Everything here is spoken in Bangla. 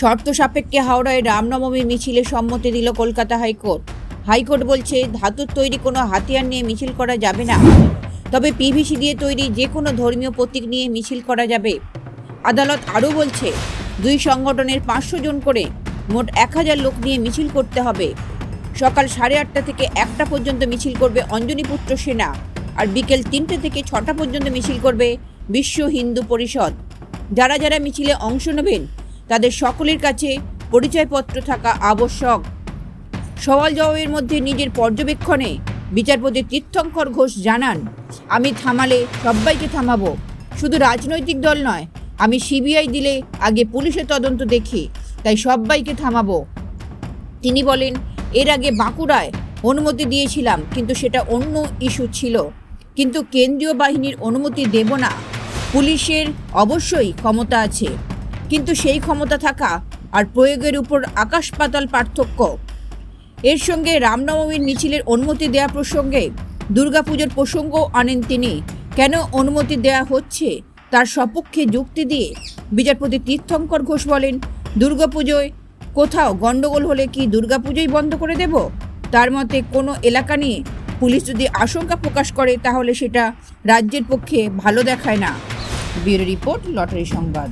শর্ত সাপেক্ষে হাওড়ায় রামনবমী মিছিলে সম্মতি দিল কলকাতা হাইকোর্ট। হাইকোর্ট বলছে, ধাতুর তৈরি কোনো হাতিয়ার নিয়ে মিছিল করা যাবে না। তবে পিভিসি দিয়ে তৈরি যে কোনো ধর্মীয় প্রতীক নিয়ে মিছিল করা যাবে। আদালত আরও বলছে, দুই সংগঠনের পাঁচশো জন করে মোট এক হাজার লোক নিয়ে মিছিল করতে হবে। সকাল সাড়ে আটটা থেকে একটা পর্যন্ত মিছিল করবে অঞ্জনীপুত্র সেনা আর বিকেল তিনটে থেকে ছটা পর্যন্ত মিছিল করবে বিশ্ব হিন্দু পরিষদ। যারা যারা মিছিলে অংশ নেবেন তাদের সকলের কাছে পরিচয়পত্র থাকা আবশ্যক। সওয়াল জবাবের মধ্যে নিজের পর্যবেক্ষণে বিচারপতি তীর্থঙ্কর ঘোষ জানান, আমি থামালে সবাইকে থামাবো। শুধু রাজনৈতিক দল নয়, আমি সিবিআই দিলে আগে পুলিশের তদন্ত দেখি, তাই সবাইকে থামাবো। তিনি বলেন, এর আগে বাঁকুড়ায় অনুমতি দিয়েছিলাম, কিন্তু সেটা অন্য ইস্যু ছিল। কিন্তু কেন্দ্রীয় বাহিনীর অনুমতি দেব না। পুলিশের অবশ্যই ক্ষমতা আছে। কিন্তু সেই ক্ষমতা থাকা আর প্রয়োগের উপর আকাশ পাতাল পার্থক্য। এর সঙ্গে রামনবমীর মিছিলের অনুমতি দেওয়া প্রসঙ্গে দুর্গাপুজোর প্রসঙ্গও আনেন তিনি। কেন অনুমতি দেওয়া হচ্ছে? তার সপক্ষে যুক্তি দিয়ে বিচারপতি তীর্থঙ্কর ঘোষ বলেন, দুর্গাপুজোয় কোথাও গন্ডগোল হলে কি দুর্গাপুজোই বন্ধ করে দেব? তার মতে কোনো এলাকা নিয়ে পুলিশ যদি আশঙ্কা প্রকাশ করে, তাহলে সেটা রাজ্যের পক্ষে ভালো দেখায় না। ব্যুরো রিপোর্ট, লটারি সংবাদ।